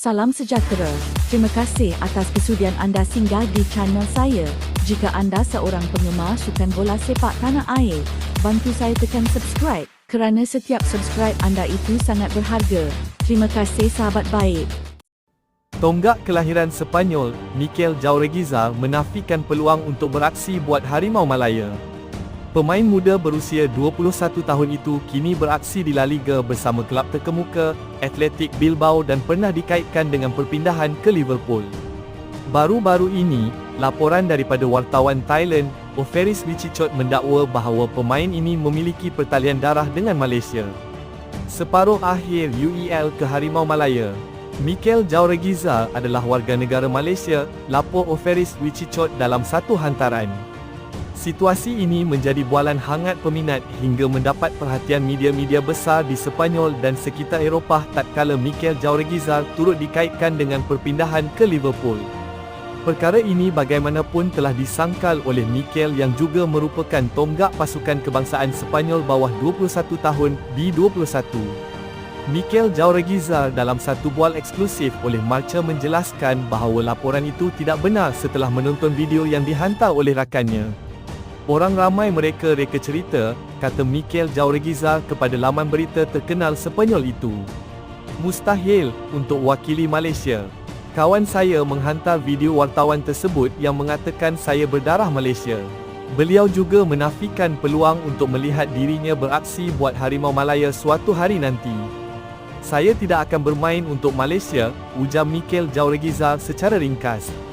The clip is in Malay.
Salam sejahtera. Terima kasih atas kesudian anda singgah di channel saya. Jika anda seorang penggemar sukan bola sepak tanah air, bantu saya tekan subscribe kerana setiap subscribe anda itu sangat berharga. Terima kasih sahabat baik. Tonggak kelahiran Sepanyol, Mikel Jauregiza menafikan peluang untuk beraksi buat Harimau Malaya. Pemain muda berusia 21 tahun itu kini beraksi di La Liga bersama kelab terkemuka, Athletic Bilbao dan pernah dikaitkan dengan perpindahan ke Liverpool. Baru-baru ini, laporan daripada wartawan Thailand, Oferis Wichichot mendakwa bahawa pemain ini memiliki pertalian darah dengan Malaysia. Separuh akhir UEL ke Harimau Malaya, Mikel Jauregiza adalah warga negara Malaysia, lapor Oferis Wichichot dalam satu hantaran. Situasi ini menjadi bualan hangat peminat hingga mendapat perhatian media-media besar di Sepanyol dan sekitar Eropah tatkala Mikel Jauregiza turut dikaitkan dengan perpindahan ke Liverpool. Perkara ini bagaimanapun telah disangkal oleh Mikel yang juga merupakan tonggak pasukan kebangsaan Sepanyol bawah 21 tahun B21. Mikel Jauregiza dalam satu bual eksklusif oleh Marca menjelaskan bahawa laporan itu tidak benar setelah menonton video yang dihantar oleh rakannya. Orang ramai mereka reka cerita, kata Mikel Jauregiza kepada laman berita terkenal Sepanyol itu. Mustahil untuk wakili Malaysia. Kawan saya menghantar video wartawan tersebut yang mengatakan saya berdarah Malaysia. Beliau juga menafikan peluang untuk melihat dirinya beraksi buat Harimau Malaya suatu hari nanti. Saya tidak akan bermain untuk Malaysia, ujar Mikel Jauregiza secara ringkas.